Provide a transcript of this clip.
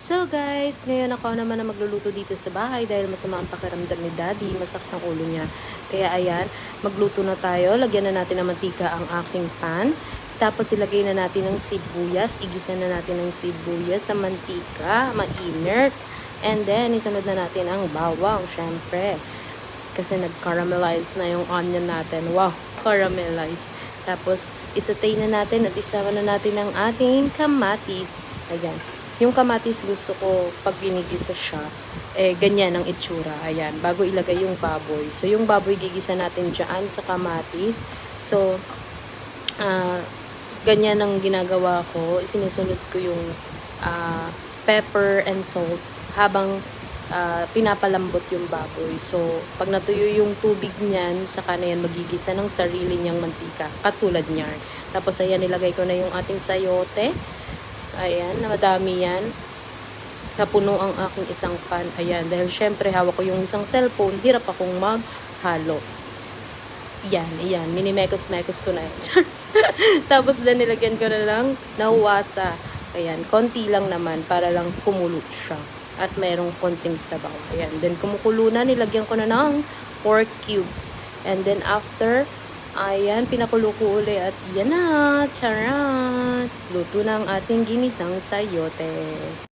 So guys, ngayon ako naman na magluluto dito sa bahay dahil masama ang pakiramdam ni Daddy, masakit ang ulo niya. Kaya ayan, magluto na tayo. Lagyan na natin ng mantika ang aking pan. Tapos ilagay na natin ng sibuyas. Igisa na natin ng sibuyas sa mantika, mainert. And then, isunod na natin ang bawang, syempre. Kasi nag-caramelize na yung onion natin. Wow, caramelize. Tapos, isatay na natin at isama na natin ang ating kamatis. Ayan. Yung kamatis gusto ko pag ginigisa siya, eh, ganyan ang itsura. Ayan, bago ilagay yung baboy. So, yung baboy gigisa natin dyan sa kamatis. So, ah, ganyan ang ginagawa ko. Sinusunod ko yung ah, pepper and salt habang ah, pinapalambot yung baboy. So, pag natuyo yung tubig niyan, saka na yan magigisa ng sarili niyang mantika. Katulad niyan. Tapos, ayan, nilagay ko na yung ating sayote. Ayan, madami yan. Napuno ang aking isang pan. Ayan, dahil syempre hawak ko yung isang cellphone, hirap akong maghalo. Yan, yan. Minimekos-mekos ko na yan. Tapos din nilagyan ko na lang nawasa. Ayan, konti lang naman para lang kumulo siya. At merong konting sabaw. Ayan, then kumukulo na, nilagyan ko na ng pork cubes. And then after, ayan, pinakulo ko uli at yan na, charan! Luto na ating ginisang sayote.